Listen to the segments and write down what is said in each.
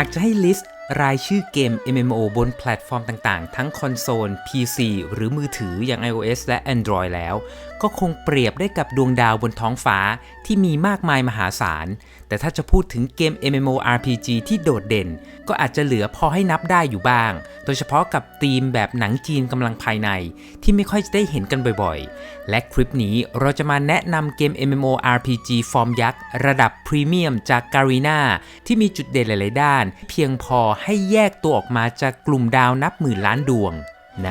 ากจะให้ลิสต์ รายชื่อเกม MMO บนแพลตฟอร์มต่างๆ ทั้งคอนโซล PC หรือมือถืออย่าง iOS และ Android แล้ว ก็คงเปรียบได้กับดวงดาวบนท้องฟ้าที่มีมากมายมหาศาล แต่ถ้าจะพูดถึงเกม MMORPG ที่โดดเด่น ก็อาจจะเหลือพอให้นับได้อยู่บ้าง โดยเฉพาะกับธีมแบบหนังจีนกำลังภายใน ที่ไม่ค่อยจะได้เห็นกันบ่อยๆ และคลิปนี้เราจะมาแนะนำเกม MMORPG ฟอร์มยักษ์ระดับพรีเมียมจาก Garena ที่มีจุดเด่นหลายๆด้าน เพียงพอให้แยกตัวออกมาจากกลุ่มดาวนับหมื่นล้านดวงใน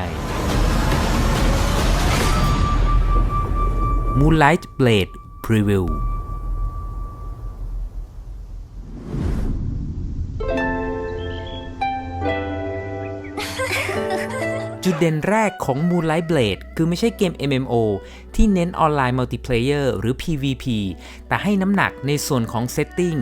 Moonlight Blade Preview จุดเด่นแรกของ Moonlight Blade คือไม่ใช่เกม MMO ที่เน้นออนไลน์มัลติเพลเยอร์หรือ PVP แต่ให้น้ำหนักในส่วนของเซตติ้ง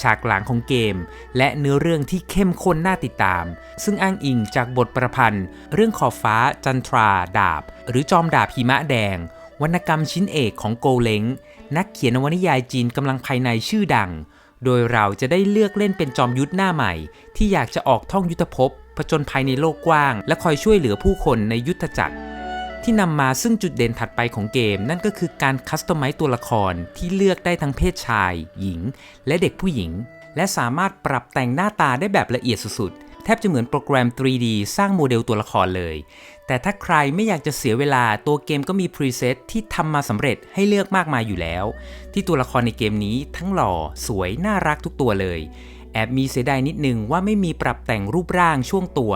ฉากหลังของเกม และเนื้อเรื่องที่เข้มข้นน่าติดตาม ซึ่งอ้างอิงจากบทประพันธ์ เรื่องขอบฟ้าจันทราดาบ หรือจอมดาบหิมะแดง วรรณกรรมชิ้นเอกของโกเล้งนักเขียนนวนิยายจีนกำลังภายในชื่อดัง โดยเราจะได้เลือกเล่นเป็นจอมยุทธหน้าใหม่ ที่อยากจะออกท่องยุทธภพผจญภัยในโลกกว้าง และคอยช่วยเหลือผู้คนในยุทธจักร ที่นำมาซึ่งจุดเด่นถัดไปของเกม นั่นก็คือการคัสตอมไมซ์ตัวละครที่เลือกได้ทั้งเพศชาย หญิง และเด็กผู้หญิง และสามารถปรับแต่งหน้าตาได้แบบละเอียดสุดๆ แทบจะเหมือนโปรแกรม 3D สร้างโมเดลตัวละครเลย แต่ถ้าใครไม่อยากจะเสียเวลาตัวเกมก็มีพรีเซตที่ทำมาสำเร็จให้เลือกมากมายอยู่แล้ว ที่ตัวละครในเกมนี้ทั้งหล่อ สวย น่ารักทุกตัวเลย แอบมีเสียดายนิดนึงว่าไม่มีปรับแต่งรูปร่างช่วงตัว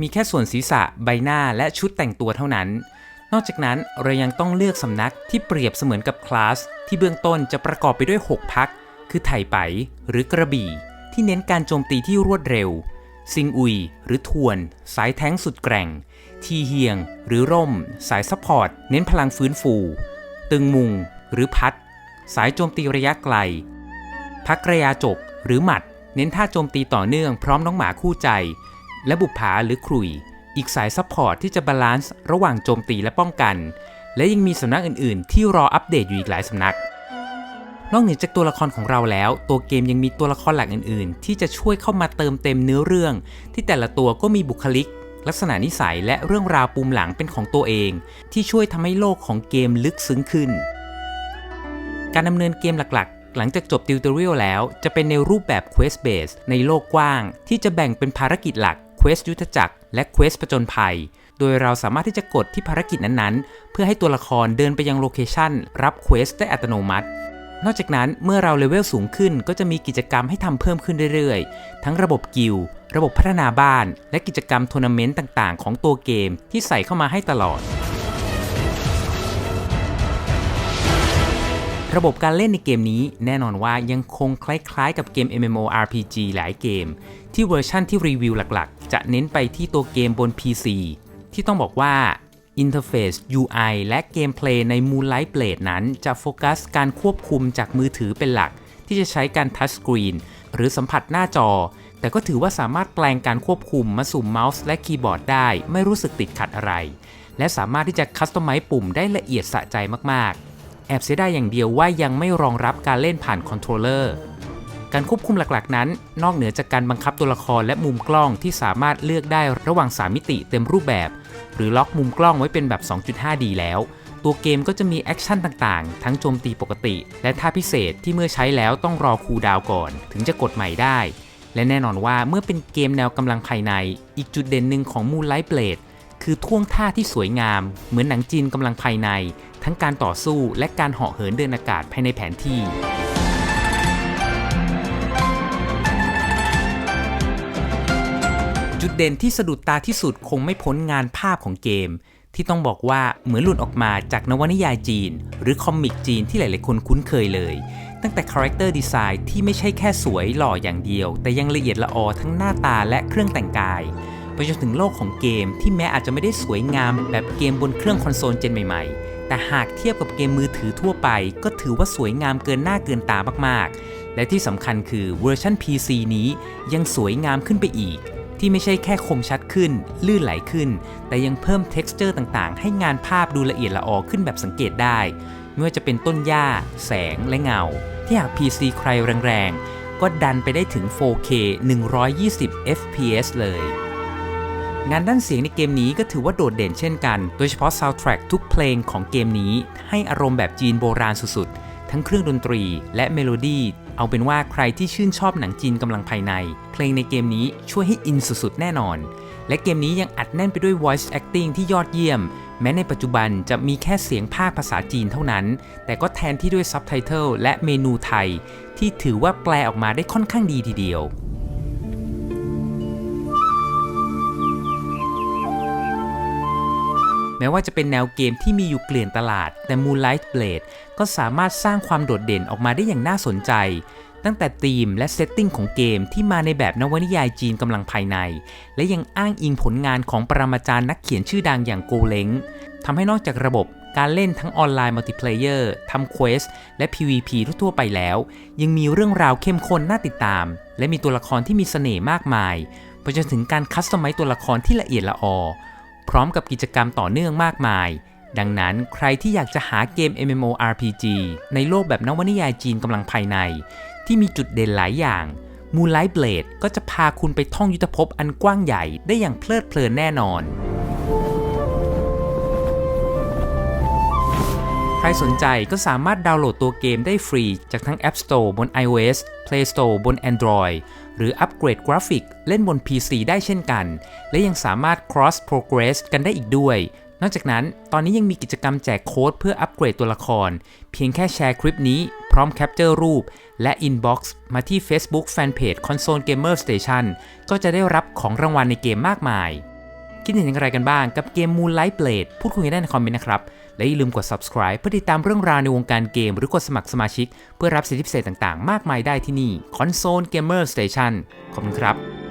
มีแค่ส่วนศีรษะ ใบหน้าและชุดแต่งตัวเท่านั้น นอกจากนั้นเรายังต้องเลือกสำนักที่เปรียบเสมือนกับคลาสที่เบื้องต้นจะประกอบไปด้วย 6 พัก คือไถ่ไป หรือกระบี่ ที่เน้นการโจมตีที่รวดเร็ว ซิงอุย หรือทวน สายแท้งสุดแกร่ง ทีเฮียง หรือร่ม สายซัพพอร์ต เน้นพลังฟื้นฟู ตึงมุง หรือพัด สายโจมตีระยะไกล พักระยาจก หรือหมัด เน้นท่าโจมตีต่อเนื่องพร้อมน้องหมาคู่ใจ และบุปผาหรือครุย อีกสายซัพพอร์ตที่จะบาลานซ์ระหว่างโจมตีและป้องกัน และยังมีสำนักอื่นๆ ที่รออัปเดตอยู่อีกหลายสำนัก นอกเหนือจากตัวละครของเราแล้ว ตัวเกมยังมีตัวละครหลักอื่นๆ ที่จะช่วยเข้ามาเติมเต็มเนื้อเรื่อง ที่แต่ละตัวก็มีบุคลิก ลักษณะนิสัยและเรื่องราวปูมหลังเป็นของตัวเอง ที่ช่วยทำให้โลกของเกมลึกซึ้งขึ้น การดำเนินเกมหลักๆหลังจากจบติวตอเรียลแล้วจะเป็นในรูปแบบ Quest Base ในโลกกว้าง ที่จะแบ่งเป็นภารกิจหลัก Quest ยุทธจักร และเควสผจญภัย โดยเราสามารถที่จะกดที่ภารกิจนั้นๆ เพื่อให้ตัวละครเดินไปยังโลเคชันรับเควสได้อัตโนมัตินอกจากนั้นเมื่อเราเลเวลสูงขึ้นก็จะมีกิจกรรมให้ทำเพิ่มขึ้นเรื่อยๆ ทั้งระบบกิลระบบพัฒนาบ้าน และกิจกรรมทัวร์นาเมนต์ต่างๆ ของตัวเกมที่ใส่เข้ามาให้ตลอด ระบบการเล่นในเกมนี้แน่นอนว่ายังคงคล้ายๆกับเกม MMORPG หลายเกม ที่เวอร์ชั่นที่รีวิวหลักๆ จะเน้นไปที่ตัวเกมบน PC ที่ต้องบอกว่าอินเทอร์เฟซ UI และเกมเพลย์ใน Moonlight Blade นั้นจะโฟกัสการควบคุมจากมือถือเป็นหลัก ที่จะใช้การทัชสกรีนหรือสัมผัสหน้าจอ แต่ก็ถือว่าสามารถแปลงการควบคุมมาสู่เมาส์และคีย์บอร์ดได้ ไม่รู้สึกติดขัดอะไร และสามารถที่จะคัสตอมไมซ์ปุ่มได้ละเอียดสะใจมากๆ แอบเสียดายอย่างเดียวว่ายังไม่รองรับการเล่นผ่านคอนโทรลเลอร์ การควบคุมหลักๆ นั้น นอกเหนือจากการบังคับตัวละครและมุมกล้องที่สามารถเลือกได้ระหว่าง 3 มิติเต็มรูปแบบ หรือล็อกมุมกล้องไว้เป็นแบบ 2.5D แล้ว ตัวเกมก็จะมีแอคชั่นต่างๆ ทั้งโจมตีปกติ และท่าพิเศษที่เมื่อใช้แล้วต้องรอคูลดาวน์ก่อน ถึงจะกดใหม่ได้ และแน่นอนว่าเมื่อเป็นเกมแนวกำลังภายใน อีกจุดเด่นหนึ่งของ Moonlight Blade คือท่วงท่าที่สวยงาม เหมือนหนังจีนกำลังภายใน ทั้งการต่อสู้และการเหาะเหินเดินอากาศภายในแผนที่จุดเด่นที่สะดุดตาที่สุดคงไม่พ้นงานภาพของเกม ที่ต้องบอกว่าเหมือนหลุดออกมาจากนวนิยายจีน หรือคอมิกจีนที่หลาย ๆ คนคุ้นเคยเลย ตั้งแต่คาแรคเตอร์ดีไซน์ที่ไม่ใช่แค่สวยหล่ออย่างเดียว แต่ยังละเอียดละออทั้งหน้าตาและเครื่องแต่งกาย ไปจนถึงโลกของเกมที่แม้อาจจะไม่ได้สวยงามแบบเกมบนเครื่องคอนโซลเจนใหม่ๆ แต่หากเทียบกับเกมมือถือทั่วไป ก็ถือว่าสวยงามเกินหน้าเกินตามากๆ และที่สำคัญคือเวอร์ชัน PC นี้ยังสวยงามขึ้นไปอีก ที่ไม่ใช่แค่คมชัดขึ้น ลื่นไหลขึ้น แต่ยังเพิ่ม texture ต่างๆ ให้งานภาพดูละเอียดละออขึ้นแบบสังเกตได้ไม่ว่าจะเป็นต้นหญ้า แสงและเงา ที่หาก PC ใครแรงๆ ก็ดันไปได้ถึง 4K 120 FPS เลย งานด้านเสียงในเกมนี้ก็ถือว่าโดดเด่นเช่นกัน โดยเฉพาะซาวด์แทร็กทุกเพลงของเกมนี้ ให้อารมณ์แบบจีนโบราณสุดๆ ทั้งเครื่องดนตรีและเมโลดี้ เอาเป็นว่าใครที่ชื่นชอบหนังจีนกำลังภายใน เพลงในเกมนี้ช่วยให้อินสุดๆ แน่นอน และเกมนี้ยังอัดแน่นไปด้วย voice acting ที่ยอดเยี่ยม แม้ในปัจจุบันจะมีแค่เสียงภาคภาษาจีนเท่านั้น แต่ก็แทนที่ด้วยซับไตเติลและเมนูไทย ที่ถือว่าแปลออกมาได้ค่อนข้างดีทีเดียว ม้ว่าจะเป็นแนวเกมที่มีอยู่เกลื่อนตลาด แต่ Moonlight Blade ก็สามารถสร้างความโดดเด่นออกมาได้อย่างน่าสนใจ ตั้งแต่ธีมและเซตติ้งของเกมที่มาในแบบนวนิยายจีนกำลังภายใน และยังอ้างอิงผลงานของปรมาจารย์นักเขียนชื่อดังอย่างโกเล้งทำให้นอกจากระบบการเล่นทั้งออนไลน์มัลติเพลเยอร์ทำเควสและ PVP ทั่วไปแล้ว ยังมีเรื่องราวเข้มข้นน่าติดตาม และมีตัวละครที่มีเสน่ห์มากมายไปจนถึงการคัสตอมไมซ์ตัวละครที่ละเอียดละออ พร้อมกับกิจกรรมต่อเนื่องมากมาย ดังนั้นใครที่อยากจะหาเกม MMORPG ในโลกแบบนวนิยายจีนกำลังภายใน ที่มีจุดเด่นหลายอย่าง Moonlight Blade ก็จะพาคุณไปท่องยุทธภพอันกว้างใหญ่ได้อย่างเพลิดเพลินแน่นอน รสนใจก็สามารถดาวน์โหลดตัวเกมได้ฟรี จากทั้ง App Store บน iOS Play Store บน Android หรืออัปเกรดกราฟิกเล่นบน PC ได้เช่นกัน และยังสามารถ cross progress กันได้อีกด้วย นอกจากนั้น ตอนนี้ยังมีกิจกรรมแจกโค้ดเพื่ออัปเกรดตัวละคร เพียงแค่แชร์คลิปนี้พร้อมแคปเจอร์รูป และ inbox มาที่ Facebook Fanpage Console Gamer Station ก็จะได้รับของรางวัลในเกมมากมาย คิดเห็นอย่างไรกันบ้างกับเกม Moonlight Blade พูดคุยกันได้ในคอมเมนต์นะครับ และอย่าลืมกด subscribe เพื่อติดตามเรื่องราวในวงการเกม หรือกดสมัครสมาชิก เพื่อรับสิทธิพิเศษต่างๆ มากมายได้ที่นี่ Console Gamer Station ขอบคุณครับ